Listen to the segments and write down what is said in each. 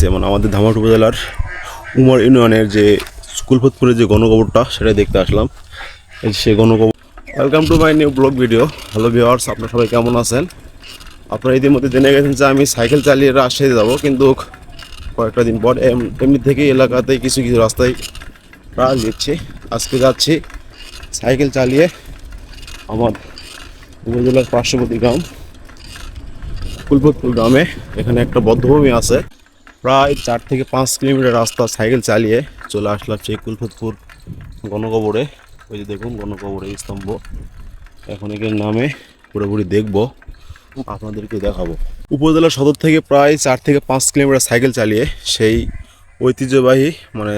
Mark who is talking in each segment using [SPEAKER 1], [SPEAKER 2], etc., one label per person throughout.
[SPEAKER 1] যেমন আমাদের ধামাট উপজেলার উমর ইউনিয়নের যে স্কুলফতপুরের যে গণকবরটা, সেটা দেখতে আসলাম। সেই গণকবর। Welcome to my new blog video hello viewers আপনারা সবাই কেমন আছেন? আপনারা ইতিমধ্যে জেনে গেছেন যে আমি সাইকেল চালিয়ে রাজশাহী যাব, কিন্তু কয়েকটা দিন পর এম- এমনি থেকে এলাকাতে কিছু কিছু রাস্তায় রাজ দিচ্ছি। আজকে যাচ্ছি সাইকেল চালিয়ে আমার উপজেলার পার্শ্ববর্তী গ্রাম কুলপতপুর গ্রামে। এখানে একটা বদ্ধভূমি আছে। প্রায় চার থেকে পাঁচ কিলোমিটার রাস্তা সাইকেল চালিয়ে চলে আসলাম সেই কুলপতপুর গণকবরে। ওই যে দেখুন গণকবরে স্তম্ভ। এখন এখানে নামে পুরোপুরি দেখব, আপনাদেরকে দেখাবো। উপজেলা সদর থেকে প্রায় চার থেকে পাঁচ কিলোমিটার সাইকেল চালিয়ে সেই ঐতিহ্যবাহী মানে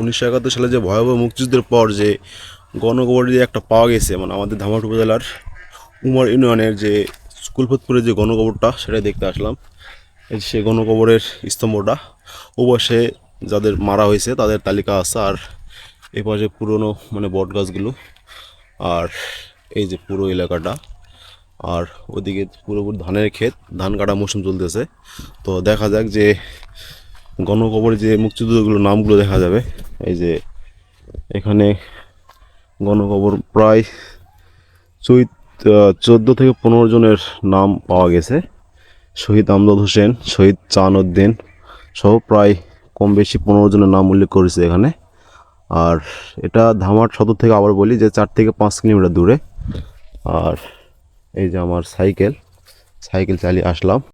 [SPEAKER 1] উনিশশো একাত্তর সালে যে ভয়াবহ মুক্তিযুদ্ধের পর যে গণকবরী যে একটা পাওয়া গেছে মানে আমাদের ধামাট উপজেলার উমর ইউনিয়নের যে স্কুলফতপুরের যে গণকবরটা, সেটাই দেখতে আসলাম। এই সেই গণকবরের স্তম্ভটা ওপাশে যাদের মারা হয়েছে তাদের তালিকা আছে, আর এই পাশে পুরনো মানে বট গাছগুলো আর এই যে পুরো এলাকাটা, আর ওদিকে পুরোপুরি ধানের ক্ষেত, ধান কাটা মৌসুম চলতেছে। তো দেখা যাক যে গণকবরে যে মুক্তিযুদ্ধগুলোর নামগুলো দেখা যাবে। এই যে এখানে গণকবর প্রায় চৈত চোদ্দ থেকে পনেরো জনের নাম পাওয়া গেছে। শহীদ আমদাদ হোসেন, শহীদ চান উদ্দিন সহ প্রায় কম বেশি পনেরো জনের নাম উল্লেখ করেছে এখানে। আর এটা ধামার সদর থেকে আবার বলি যে চার থেকে পাঁচ কিলোমিটার দূরে। আর এই যে আমার সাইকেল সাইকেল চালিয়ে আসলাম।